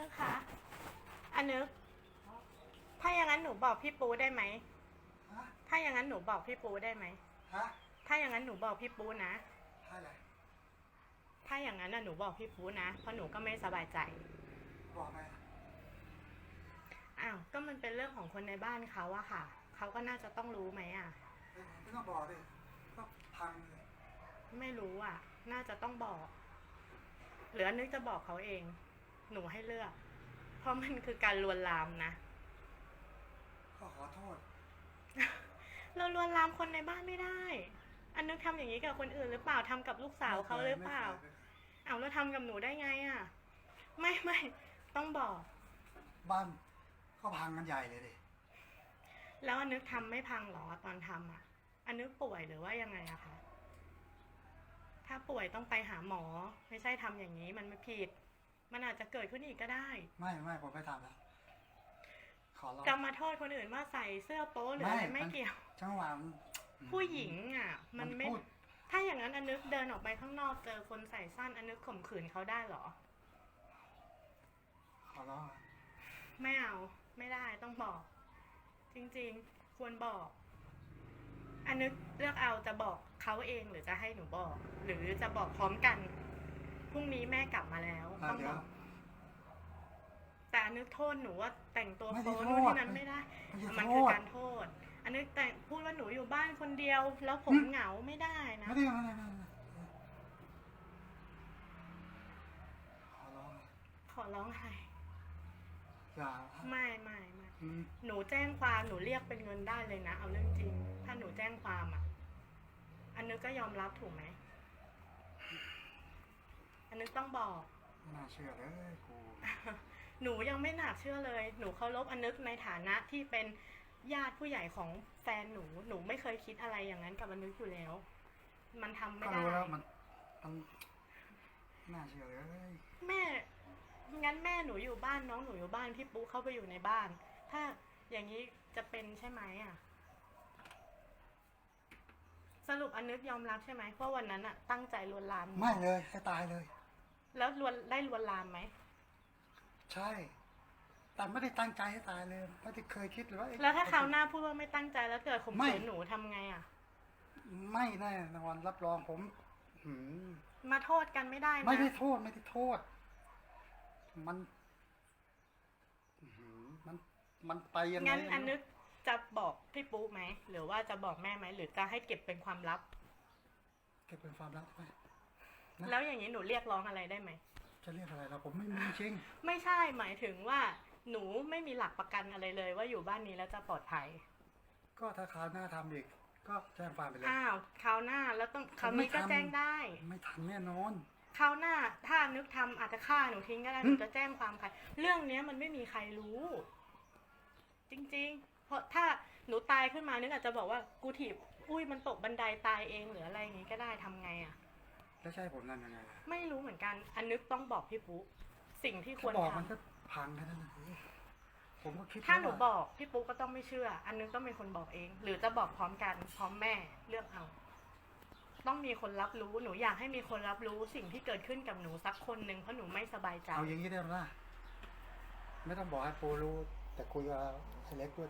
ึงคะอันนึก ถ้าอย่างนั้นหนูบอกพี่ปูได้ไหมถ้าอย่างนั้นหนูบอกพี่ปูได้ไหมถ้าอย่างนั้นหนูบอกพี่ปูนะถ้าอย่างนั้นน่ะหนูบอกพี่ปูนะ เพราะหนูก็ไม่สบายใจ บอกไหมอ้าว ก็มันเป็นเรื่องของคนในบ้านเขาอะค่ะ เขาก็น่าจะต้องรู้ไหมอะไม่ต้องบอกดิก็พังเลยไม่รู้อะน่าจะต้องบอก หรืออนนึกจะบอกเขาเอง หนูให้เลือก เพราะมันคือการลวนลามนะก็ขอโทษ เราลวนลามคนในบ้านไม่ได้ อันนึกทำอย่างนี้กับคนอื่นหรือเปล่าทำกับลูกสาวเขาหรือเปล่า ไม่คยไม่เคยเอาแล้วทำกับหนูได้ไงอะไม่ไม่ต้องบอก บ้านก็พังกันใหญ่เลยดิแล้วอันนึกทำไม่พังเหรอตอนทำอะอันนึกป่วยหรือว่ายังไงอะคะถ้าป่วยต้องไปหาหมอ ไม่ใช่ทำอย่างนี้มันไม่ผิด มันอาจจะเกิดขึ้นอีกก็ได้ ไม่ไม่ผมไม่ทำแล้วขอร้องจะมาโทษคนอื่นว่าใส่เสื้อโป๊หรืออะไรไม่ไม่มันเกี่ยวจังหวะมันผู้หญิงอะ มันไม่พูดถ้าอย่างนั้นอันนึกเดินออกไปข้างนอกเจอคนใส่สั้นอันนึกข่มขืนเขาได้เหรอ ขอร้องไม่เอาไม่ได้ต้องบอก จริงๆ ควรบอกอันนึกเลือกเอาจะบอกเขาเองหรือจะให้หนูบอก หรือจะบอกพร้อมกัน พรุ่งนี้แม่กลับมาแล้วอะต้องเดี๋บยวอกแต่อันนึกโทษหนูว่าแต่งตัวไม่ได้โป๊โทษนู่นที่นั้นไม่ได้ ไม่ใช่มันโทคือษ การโทษ อันนึกแต่งพูดว่าหนูอยู่บ้านคนเดียว แล้วผมเหงาไม่ได้นะไม่ได้ไม่ได้ไม่ได้ขอร้องขอร้องใครอย่าไม่ไม่ไม่อืมหนูแจ้งความหนูเรียกเป็นเงินได้เลยนะ เอาเรื่องจริง ถ้าหนูแจ้งความอะ อันนึกก็ยอมรับถูกไหมอั นนึกต้องบอก ไม่น่าเชื่อเลยกูหนูยังไม่หนักเชื่อเลย หนูเคารพอันนึกในฐานะที่เป็นญาติผู้ใหญ่ของแฟนหนู หนูไม่เคยคิดอะไรอย่างนั้นกับอันนึกอยู่แล้ว มันทำไม่ก็ได้ รู้แล้วมันมันไม่น่าเชื่อเลยแม่ งั้นแม่หนูอยู่บ้านน้องหนูอยู่บ้านพี่ปุ๊เข้าไปอยู่ในบ้าน ถ้าอย่างนี้จะเป็นใช่ไหมอะ สรุปอันนึกยอมรับใช่ไหมว่าวันนั้นอะ ตั้งใจลวนลามไม่เลยให้ตายเลย แล้วลวนได้ลวนลามไหม ใช่ แต่ไม่ได้ตั้งใจให้ตายเลยไม่ได้เคยคิดเลยว่าเอ๊ะ แล้วถ้าคราวหน้าพูดว่าไม่ตั้งใจแล้วเกิดข่มไม่ ขืนหนูทำไงอะ ไม่แน่นอนรับรองผมหืมมาโทษกันไม่ได้นะ ไม่ได้โทษไม่ได้โทษ มันหืมมันมันไปยังไงงั้นอันนึกจะบอกพี่ปุ๊ไหม หรือว่าจะบอกแม่ไหม หรือจะให้เก็บเป็นความลับ เก็บเป็นความลับไปนะ แล้วอย่างนี้หนูเรียกร้องอะไรได้ไหม จะเรียกอะไรเราผมไม่มีจริงไม่ใช่หมายถึงว่าหนูไม่มีหลักประกันอะไรเลย ว่าอยู่บ้านนี้แล้วจะปลอดภัย ก็ถ้าคราวหน้าทำอีก ก็แจ้งความไปเลย อ้าวคราวหน้าแล้วต้องคราวนี้ก็ผมไม่ทำแจ้งได้ไม่ทันแน่นอน คราวหน้าถ้านึกทำอาจจะฆ่าหนูทิ้งก็ได้หหึนูจะแจ้งความใครเรื่องเนี้ยมันไม่มีใครรู้ จริง ๆ เพราะถ้าหนูตายขึ้นมานึกอาจจะบอกว่ากูถีบอุ้ยมันตกบันไดตายเองหรืออะไรอย่างงี้ก็ได้ทำไงอะ แล้วใช่ผมนั่นยังไงล่ะไม่รู้เหมือนกัน อันนึกต้องบอกพี่ปุ๊สิ่งที่ควถ้ารบอกทมันก็พังแค่นั้นเองผมก็คิดำถ้าหนูว่บอกพี่ปุ๊ก็ต้องไม่เชื่อ อันนึกต้องเป็นคนบอกเอง หรือจะบอกพร้อมกันพร้อมแม่เลือกเอา ต้องมีคนรับรู้หนูอยากให้มีคนรับรู้สิ่งที่เกิดขึ้นกับหนูสักคนหนึ่งเพราะหนูไม่สบายใจ เอาอย่างนี้ได้ไหมล่ะไม่ต้องบอกให้ปูรู้แต่คุยกับไอ้เล็กด้วย